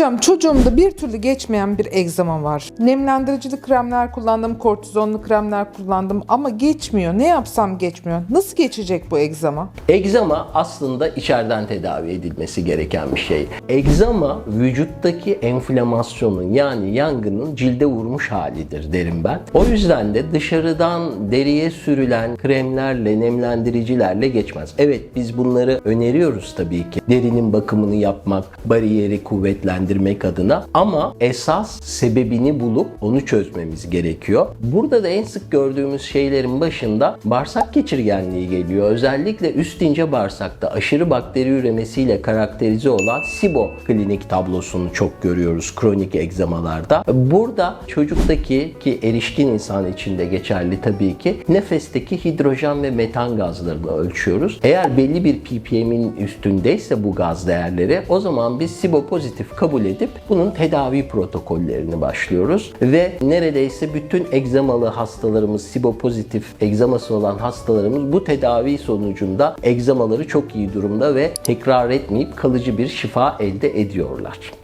Hocam çocuğumda bir türlü geçmeyen bir egzama var. Nemlendiricili kremler kullandım, kortizonlu kremler kullandım ama geçmiyor. Ne yapsam geçmiyor. Nasıl geçecek bu egzama? Egzama aslında içeriden tedavi edilmesi gereken bir şey. Egzama vücuttaki enflamasyonun yani yangının cilde vurmuş halidir derim ben. O yüzden de dışarıdan deriye sürülen kremlerle, nemlendiricilerle geçmez. Evet biz bunları öneriyoruz tabii ki. Derinin bakımını yapmak, bariyeri kuvvetlendirmek adına ama esas sebebini bulup onu çözmemiz gerekiyor. Burada da en sık gördüğümüz şeylerin başında bağırsak geçirgenliği geliyor. Özellikle üst ince bağırsakta aşırı bakteri üremesiyle karakterize olan SIBO klinik tablosunu çok görüyoruz kronik egzamalarda. Burada çocuktaki ki erişkin insan için de geçerli tabii ki nefesteki hidrojen ve metan gazlarını ölçüyoruz. Eğer belli bir ppm'in üstündeyse bu gaz değerleri o zaman biz SIBO pozitif kabul edip bunun tedavi protokollerini başlıyoruz ve neredeyse bütün egzamalı hastalarımız SIBO pozitif egzaması olan hastalarımız bu tedavi sonucunda egzamaları çok iyi durumda ve tekrar etmeyip kalıcı bir şifa elde ediyorlar.